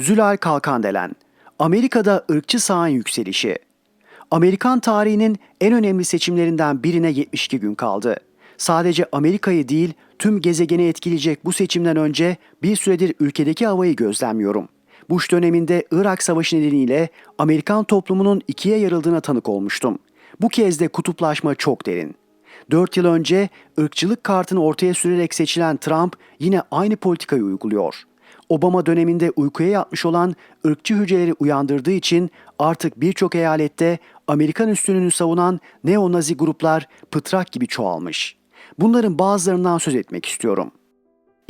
Zülal Kalkandelen, Amerika'da ırkçı sağın yükselişi. Amerikan tarihinin en önemli seçimlerinden birine 72 gün kaldı. Sadece Amerika'yı değil, tüm gezegeni etkileyecek bu seçimden önce bir süredir ülkedeki havayı gözlemliyorum. Bush döneminde Irak Savaşı nedeniyle Amerikan toplumunun ikiye yarıldığına tanık olmuştum. Bu kez de kutuplaşma çok derin. 4 yıl önce ırkçılık kartını ortaya sürerek seçilen Trump yine aynı politikayı uyguluyor. Obama döneminde uykuya yatmış olan ırkçı hücreleri uyandırdığı için artık birçok eyalette Amerikan üstünlüğünü savunan neo-nazi gruplar pıtrak gibi çoğalmış. Bunların bazılarından söz etmek istiyorum.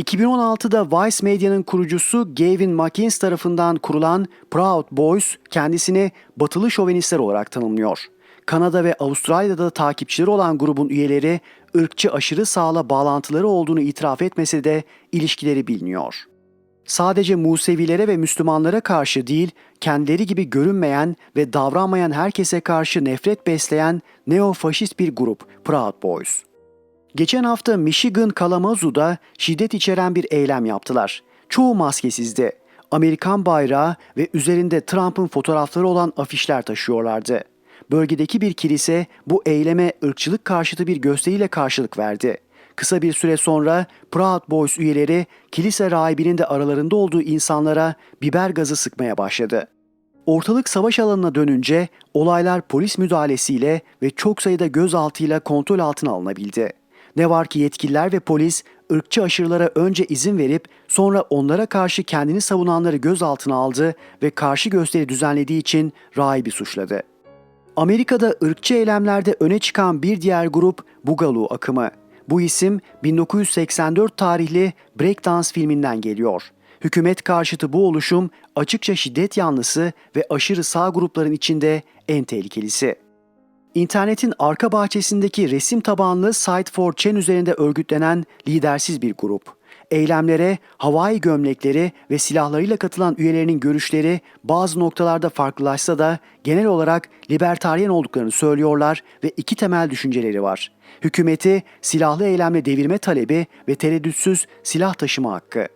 2016'da Vice Medya'nın kurucusu Gavin McInnes tarafından kurulan Proud Boys kendisini batılı şovenistler olarak tanımlıyor. Kanada ve Avustralya'da da takipçileri olan grubun üyeleri ırkçı aşırı sağla bağlantıları olduğunu itiraf etmese de ilişkileri biliniyor. Sadece Musevilere ve Müslümanlara karşı değil, kendileri gibi görünmeyen ve davranmayan herkese karşı nefret besleyen neo-faşist bir grup Proud Boys. Geçen hafta Michigan Kalamazoo'da şiddet içeren bir eylem yaptılar. Çoğu maskesizdi. Amerikan bayrağı ve üzerinde Trump'ın fotoğrafları olan afişler taşıyorlardı. Bölgedeki bir kilise bu eyleme ırkçılık karşıtı bir gösteriyle karşılık verdi. Kısa bir süre sonra Proud Boys üyeleri kilise rahibinin de aralarında olduğu insanlara biber gazı sıkmaya başladı. Ortalık savaş alanına dönünce olaylar polis müdahalesiyle ve çok sayıda gözaltıyla kontrol altına alınabildi. Ne var ki yetkililer ve polis ırkçı aşırılara önce izin verip sonra onlara karşı kendini savunanları gözaltına aldı ve karşı gösteri düzenlediği için rahibi suçladı. Amerika'da ırkçı eylemlerde öne çıkan bir diğer grup Boogaloo akımı. Bu isim 1984 tarihli Breakdance filminden geliyor. Hükümet karşıtı bu oluşum açıkça şiddet yanlısı ve aşırı sağ grupların içinde en tehlikelisi. İnternetin arka bahçesindeki resim tabanlı Site4chan üzerinde örgütlenen lidersiz bir grup. Eylemlere havai gömlekleri ve silahlarıyla katılan üyelerinin görüşleri bazı noktalarda farklılaşsa da genel olarak libertaryen olduklarını söylüyorlar ve iki temel düşünceleri var. Hükümeti silahlı eylemle devirme talebi ve tereddütsüz silah taşıma hakkı.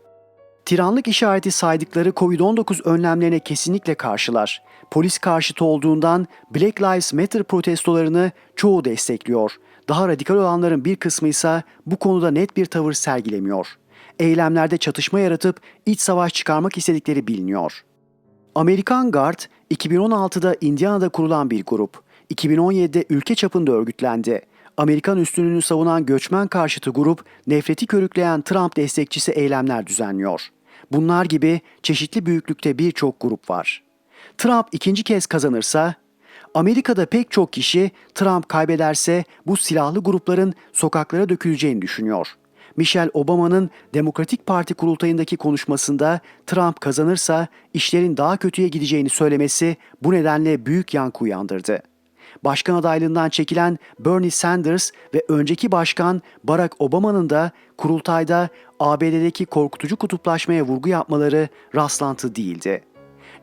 Tiranlık işareti saydıkları Covid-19 önlemlerine kesinlikle karşılar. Polis karşıtı olduğundan Black Lives Matter protestolarını çoğu destekliyor. Daha radikal olanların bir kısmı ise bu konuda net bir tavır sergilemiyor. Eylemlerde çatışma yaratıp iç savaş çıkarmak istedikleri biliniyor. Amerikan Guard 2016'da Indiana'da kurulan bir grup. 2017'de ülke çapında örgütlendi. Amerikan üstünlüğünü savunan göçmen karşıtı grup nefreti körükleyen Trump destekçisi eylemler düzenliyor. Bunlar gibi çeşitli büyüklükte birçok grup var. Trump ikinci kez kazanırsa Amerika'da pek çok kişi Trump kaybederse bu silahlı grupların sokaklara döküleceğini düşünüyor. Michelle Obama'nın Demokratik Parti kurultayındaki konuşmasında Trump kazanırsa işlerin daha kötüye gideceğini söylemesi bu nedenle büyük yankı uyandırdı. Başkan adaylığından çekilen Bernie Sanders ve önceki başkan Barack Obama'nın da kurultayda ABD'deki korkutucu kutuplaşmaya vurgu yapmaları rastlantı değildi.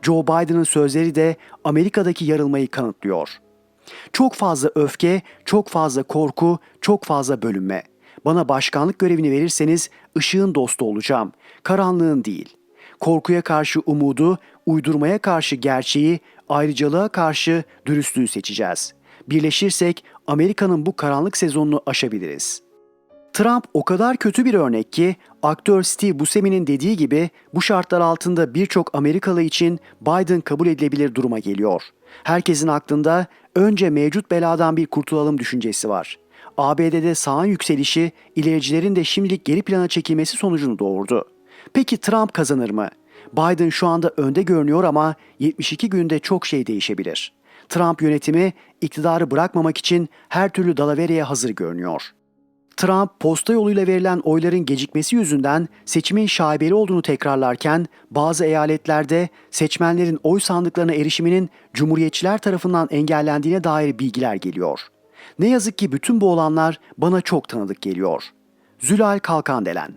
Joe Biden'ın sözleri de Amerika'daki yarılmayı kanıtlıyor. Çok fazla öfke, çok fazla korku, çok fazla bölünme. Bana başkanlık görevini verirseniz ışığın dostu olacağım, karanlığın değil. Korkuya karşı umudu, uydurmaya karşı gerçeği, ayrıcalığa karşı dürüstlüğü seçeceğiz. Birleşirsek Amerika'nın bu karanlık sezonunu aşabiliriz. Trump o kadar kötü bir örnek ki aktör Steve Buscemi'nin dediği gibi bu şartlar altında birçok Amerikalı için Biden kabul edilebilir duruma geliyor. Herkesin aklında önce mevcut beladan bir kurtulalım düşüncesi var. ABD'de sağın yükselişi ilericilerin de şimdilik geri plana çekilmesi sonucunu doğurdu. Peki Trump kazanır mı? Biden şu anda önde görünüyor ama 72 günde çok şey değişebilir. Trump yönetimi iktidarı bırakmamak için her türlü dalavereye hazır görünüyor. Trump posta yoluyla verilen oyların gecikmesi yüzünden seçimin şaibeli olduğunu tekrarlarken bazı eyaletlerde seçmenlerin oy sandıklarına erişiminin cumhuriyetçiler tarafından engellendiğine dair bilgiler geliyor. Ne yazık ki bütün bu olanlar bana çok tanıdık geliyor. Zülal Kalkandelen